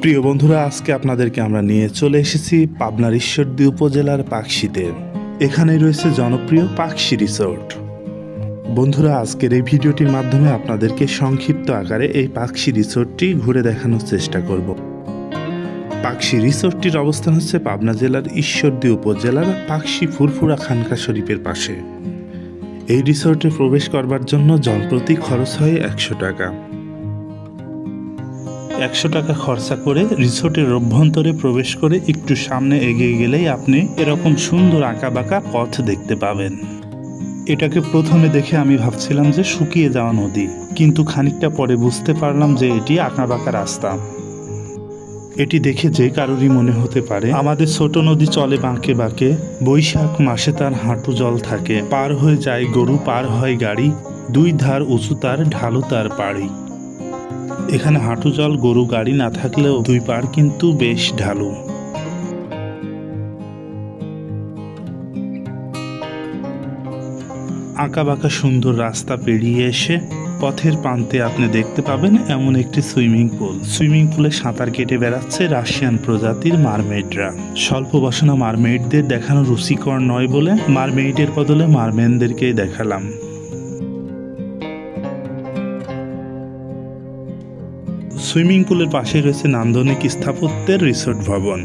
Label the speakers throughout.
Speaker 1: প্রিয় বন্ধুরা, আজকে আপনাদেরকে আমরা নিয়ে চলে এসেছি পাবনার ঈশ্বরদী উপজেলার পাকশিতে। এখানে রয়েছে জনপ্রিয় পাকশি রিসোর্ট। বন্ধুরা, আজকের এই ভিডিওটির মাধ্যমে আপনাদেরকে সংক্ষিপ্ত আকারে এই পাকশি রিসোর্টটি ঘুরে দেখানোর চেষ্টা করব। পাকশি রিসোর্টটির অবস্থান হচ্ছে পাবনা জেলার ঈশ্বরদী উপজেলার পাকশি ফুরফুরা খানকা শরীফের পাশে। এই রিসোর্টে প্রবেশ করবার জন্য জনপ্রতি খরচ হয় একশো টাকা। একশো টাকা খরচা করে রিসোর্টের অভ্যন্তরে প্রবেশ করে একটু সামনে এগিয়ে গেলেই আপনি এরকম সুন্দর আঁকাবাঁকা পথ দেখতে পাবেন। এটাকে প্রথমে দেখে আমি ভাবছিলাম যে শুকিয়ে যাওয়া নদী, কিন্তু খানিকটা পরে বুঝতে পারলাম যে এটি আঁকাবাঁকা রাস্তা। এটি দেখে যে কারোরই মনে হতে পারে, আমাদের ছোট নদী চলে বাঁকে বাঁকে, বৈশাখ মাসে তার হাঁটু জল থাকে, পার হয়ে যায় গরু, পার হয় গাড়ি, দুই ধার উঁচু তার ঢালু তার পাড়ি। এখানে হাঁটু জল, গরু, গাড়ি না থাকলেও দুই পার কিন্তু বেশ ঢালু। আঁকা বাঁকা সুন্দর রাস্তা পেরিয়ে এসে পথের প্রান্তে আপনি দেখতে পাবেন এমন একটি সুইমিং পুল। সুইমিং পুলে সাঁতার কেটে বেড়াচ্ছে রাশিয়ান প্রজাতির মারমেডরা স্বল্প বাসনা মারমেডদের দেখানো রুচিকর নয় বলে মারমেইডের বদলে মারমেনদেরকেই দেখালাম। সুইমিং পুলের পাশে রয়েছে নান্দনিক স্থাপত্যের রিসোর্ট ভবন।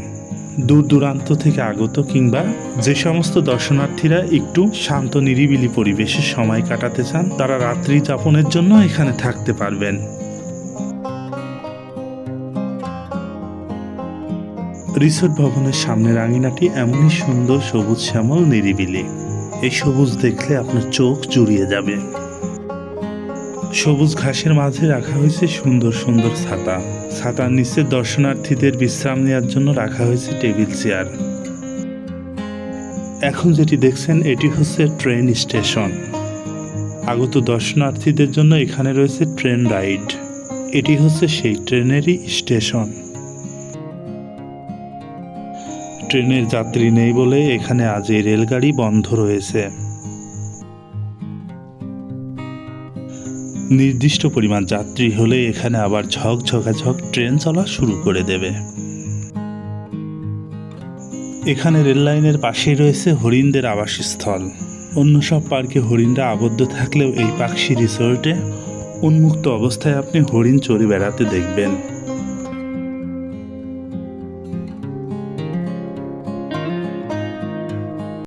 Speaker 1: দূর দূরান্ত থেকে আগত কিংবা যে সমস্ত দর্শনার্থীরা একটু শান্ত, নিরিবিলি পরিবেশে সময় কাটাতে চান, তারা রাত্রি যাপনের জন্য এখানে থাকতে পারবেন। রিসোর্ট ভবনের সামনের আঙিনাটি এমনই সুন্দর, সবুজ, শ্যামল, নিরিবিলি। এই সবুজ দেখলে আপনার চোখ জুড়িয়ে যাবে। সবুজ ঘাসের মাঝে রাখা হয়েছে সুন্দর সুন্দর ছাতা। ছাতার নিচে দর্শনার্থীদের বিশ্রাম নেওয়ার জন্য রাখা হয়েছে টেবিল চেয়ার। এখন যেটি দেখছেন, এটি হচ্ছে ট্রেন স্টেশন। আগত দর্শনার্থীদের জন্য এখানে রয়েছে ট্রেন রাইড। এটি হচ্ছে সেই ট্রেনেরই স্টেশন। ট্রেনের যাত্রী নেই বলে এখানে আজ এই রেলগাড়ি বন্ধ রয়েছে। নির্দিষ্ট পরিমাণ যাত্রী হলে এখানে আবার ঝক ঝকাঝক ট্রেন চলা শুরু করে দেবে। এখানে রেললাইনের পাশেই রয়েছে হরিণদের আবাসস্থল। অন্য সব পার্কে হরিণরা আবদ্ধ থাকলেও এই পাখি রিসোর্টে উন্মুক্ত অবস্থায় আপনি হরিণ চড়ে বেড়াতে দেখবেন।